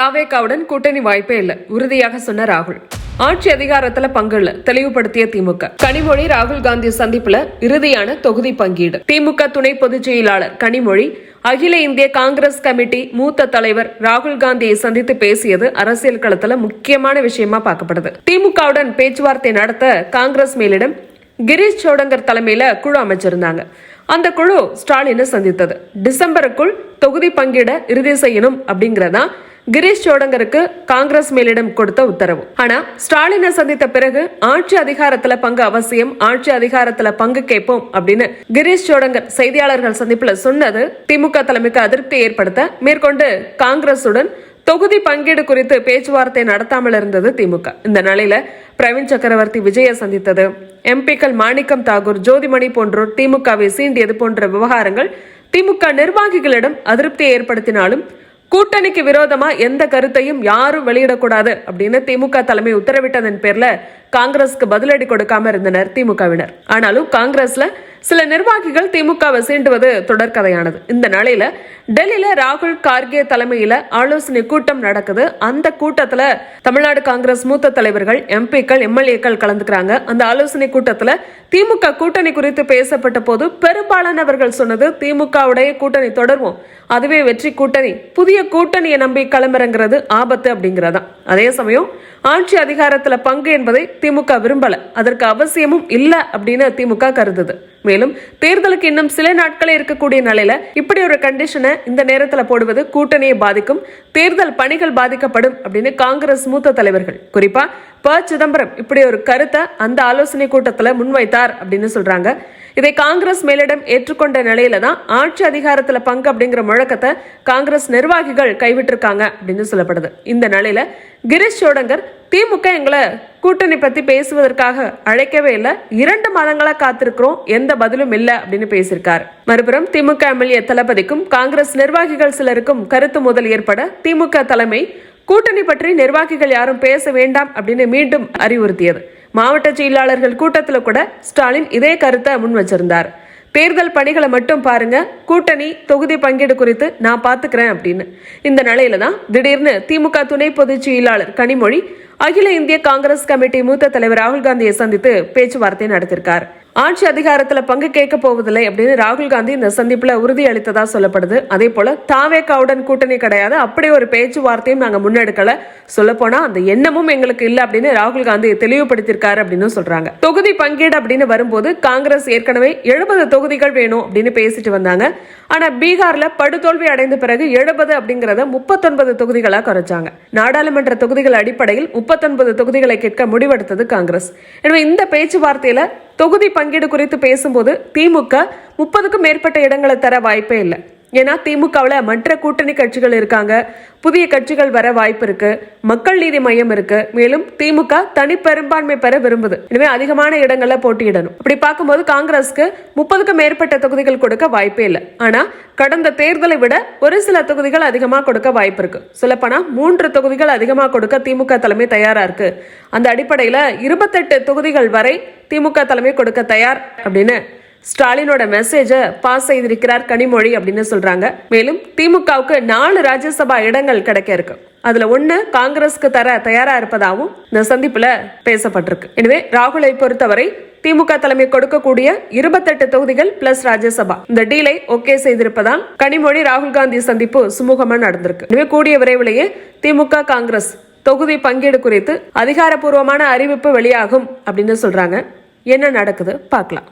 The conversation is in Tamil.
தாவேகாவுடன் கூட்டணி வாய்ப்பே இல்ல. உறுதியாக சொன்ன ராகுல். ஆட்சி அதிகாரத்துல பங்கு தெளிவுபடுத்திய திமுக. கனிமொழி ராகுல் காந்தி சந்திப்புல இறுதியான தொகுதி பங்கீடு. திமுக துணை பொதுச் செயலாளர் கனிமொழி அகில இந்திய காங்கிரஸ் கமிட்டி மூத்த தலைவர் ராகுல் காந்தியை சந்தித்து பேசியது அரசியல் களத்துல முக்கியமான விஷயமா பார்க்கப்படுது. திமுகவுடன் பேச்சுவார்த்தை நடத்த காங்கிரஸ் மேலிடம் கிரீஷ் சோடங்கர் தலைமையில குழு அமைச்சிருந்தாங்க. அந்த குழு ஸ்டாலினை சந்தித்தது. டிசம்பருக்குள் தொகுதி பங்கிட இறுதி செய்யணும் அப்படிங்கறதான் கிரீஷ் சோடங்கருக்கு காங்கிரஸ் மேலிடம் கொடுத்த உத்தரவு. ஆனா ஸ்டாலினை சந்தித்த பிறகு ஆட்சி அதிகாரத்துல பங்கு அவசியம் ஆட்சி அதிகாரத்துல பங்கு கேட்போம் அப்படின்னு கிரீஷ் சோடங்கர் செய்தியாளர்கள் சந்திப்புல சொன்னது திமுக தலைமைக்கு அதிருப்தி ஏற்படுத்த மேற்கொண்டு காங்கிரசுடன் தொகுதி பங்கீடு குறித்து பேச்சுவார்த்தை நடத்தாமல் இருந்தது திமுக. இந்த நிலையில பிரவீன் சக்கரவர்த்தி விஜய சந்தித்தது. எம்பிக்கள் மாணிக்கம் தாகூர் ஜோதிமணி போன்றோர் திமுகவை சீண்டியது போன்ற விவகாரங்கள் திமுக நிர்வாகிகளிடம் அதிருப்தியை ஏற்படுத்தினாலும் கூட்டணிக்கு விரோதமா எந்த கருத்தையும் யாரும் வெளியிடக்கூடாது அப்படின்னு திமுக தலைமை உத்தரவிட்டதன் பேர்ல காங்கிரஸ்க்கு பதிலடி கொடுக்காம இருந்தனர் திமுகவினர். ஆனாலும் காங்கிரஸ்ல சில நிர்வாகிகள் திமுகவை சீண்டுவது தொடர்கதையானது இந்த நிலையில டெல்லியில ராகுல் கார்கே தலைமையில ஆலோசனை கூட்டம் நடக்குது. அந்த கூட்டத்துல தமிழ்நாடு காங்கிரஸ் மூத்த தலைவர்கள் எம்பிக்கள் எம்எல்ஏக்கள் கலந்துக்கிறாங்க. அந்த ஆலோசனை கூட்டத்துல திமுக கூட்டணி குறித்து பேசப்பட்ட போது பெரும்பாலானவர்கள் சொன்னது திமுகவுடைய கூட்டணி தொடர்வோம். அதுவே வெற்றி கூட்டணி. புதிய கூட்டணியை நம்பி களமிறங்கிறது ஆபத்து அப்படிங்கிறதான். அதே சமயம் ஆட்சி அதிகாரத்துல பங்கு என்பதை திமுக விரும்பல. அதற்கு அவசியமும் இல்ல அப்படின்னு திமுக கருதுது. மேலும் தேர்தலுக்கு இன்னும் சில நாட்களே இருக்கக்கூடிய நிலையில இப்படி ஒரு கண்டிஷனை இந்த நேரத்துல போடுவது கூட்டணியை பாதிக்கும் தேர்தல் பணிகள் பாதிக்கப்படும் அப்படின்னு காங்கிரஸ் மூத்த தலைவர்கள். குறிப்பா ப சிதம்பரம் இப்படி ஒரு கருத்தை அந்த ஆலோசனை கூட்டத்துல முன்வைத்தார் அப்படின்னு சொல்றாங்க. இதை காங்கிரஸ் மேலிடம் ஏற்றுக்கொண்ட நிலையில தான் ஆட்சி அதிகாரத்துல பங்கு அப்படிங்கிற முழக்கத்தை காங்கிரஸ் நிர்வாகிகள் கைவிட்டிருக்காங்க அப்படின்னு சொல்லப்படுது. இந்த நிலையில கிரீஷ் சோடங்கர் திமுக எங்களை கூட்டணி பத்தி பேசுவதற்காக அழைக்கவே இல்லை. இரண்டு மாதங்களா காத்திருக்கிறோம். எந்த பதிலும் இல்லை அப்படின்னு பேசியிருக்காரு. மறுபுறம் திமுக எம்எல்ஏ தளபதிக்கும் காங்கிரஸ் நிர்வாகிகள் சிலருக்கும் கருத்து முதல் ஏற்பட திமுக தலைமை கூட்டணி பற்றி நிர்வாகிகள் யாரும் பேச வேண்டாம் அப்படின்னு மீண்டும் அறிவுறுத்தியது. மாவட்ட செயலாளர்கள் கூட்டத்தில் கூட ஸ்டாலின் இதே கருத்தை முன் வச்சிருந்தார். தேர்தல் பணிகளை மட்டும் பாருங்க கூட்டணி தொகுதி பங்கீடு குறித்து நான் பார்த்துக்கிறேன் அப்படின்னு. இந்த நிலையில தான் திடீர்னு திமுக துணை பொதுச் செயலாளர் கனிமொழி அகில இந்திய காங்கிரஸ் கமிட்டி மூத்த தலைவர் ராகுல் காந்தியை சந்தித்து பேச்சுவார்த்தை நடத்திருக்கார். ஆட்சி அதிகாரத்தில் பங்கு கேட்க போவதில்லை அப்படின்னு ராகுல் காந்தி இந்த சந்திப்பில் உறுதி அளித்ததாக சொல்லப்படுது. அதே போல தாவேக்காவுடன் கூட்டணி கிடையாது. அப்படி ஒரு பேச்சுவார்த்தையும் நாங்கள் முன்னெடுக்கலை. சொல்லப்போனால் அந்த எண்ணமும் எங்களுக்கு இல்லை அப்படின்னு ராகுல் காந்தி தெளிவுபடுத்தியிருக்காரு அப்படின்னு சொல்கிறாங்க தொகுதி பங்கீடு அப்படின்னு வரும்போது காங்கிரஸ் ஏற்கனவே எழுபது தொகுதிகள் வேணும் அப்படின்னு பேசிட்டு வந்தாங்க. ஆனால் பீகாரில் படுதோல்வி அடைந்த பிறகு எழுபது அப்படிங்கிறத முப்பத்தொன்பது தொகுதிகளாக குறைச்சாங்க. நாடாளுமன்ற தொகுதிகள் அடிப்படையில் முப்பத்தொன்பது தொகுதிகளை கேட்க முடிவெடுத்தது காங்கிரஸ். எனவே இந்த பேச்சுவார்த்தையில் தொகுதி பங்கீடு குறித்து பேசும்போது திமுக முப்பதுக்கும் மேற்பட்ட இடங்களை தர வாய்ப்பே இல்லை. ஏன்னா திமுகவில் மற்ற கூட்டணி கட்சிகள் இருக்காங்க. புதிய கட்சிகள் வர வாய்ப்பு இருக்கு. மக்கள் நீதி மையம் இருக்கு. மேலும் திமுக தனிப்பெரும்பான்மை பெற விரும்புது. எனவே அதிகமான இடங்கள்ல போட்டியிடணும். அப்படி பார்க்கும்போது காங்கிரஸ்க்கு முப்பதுக்கும் மேற்பட்ட தொகுதிகள் கொடுக்க வாய்ப்பே இல்லை. ஆனா கடந்த தேர்தலை விட ஒரு சில தொகுதிகள் அதிகமாக கொடுக்க வாய்ப்பு இருக்கு. சொல்லப்போனா மூன்று தொகுதிகள் அதிகமாக கொடுக்க திமுக தலைமை தயாரா இருக்கு. அந்த அடிப்படையில் இருபத்தெட்டு தொகுதிகள் வரை திமுக தலைமை கொடுக்க தயார் அப்படின்னு ஸ்டாலினோட மெசேஜை பாஸ் செய்திருக்கிறார் கனிமொழி அப்படின்னு சொல்றாங்க. மேலும் திமுகவுக்கு நாலு ராஜ்யசபா இடங்கள் கிடைக்க இருக்கு. அதுல ஒண்ணு காங்கிரஸ்க்கு தர தயாரா இருப்பதாகவும் இந்த சந்திப்புல பேசப்பட்டிருக்கு. எனவே ராகுலை பொறுத்தவரை திமுக தலைமை கொடுக்கக்கூடிய இருபத்தெட்டு தொகுதிகள் பிளஸ் ராஜ்யசபா. இந்த டீலை ஓகே செய்திருப்பதால் கனிமொழி ராகுல் காந்தி சந்திப்பு சுமூகமா நடந்திருக்கு. எனவே கூடிய விரைவிலேயே திமுக காங்கிரஸ் தொகுதி பங்கீடு குறித்து அதிகாரப்பூர்வமான அறிவிப்பு வெளியாகும் அப்படின்னு சொல்றாங்க. என்ன நடக்குது? பார்க்கலாம்.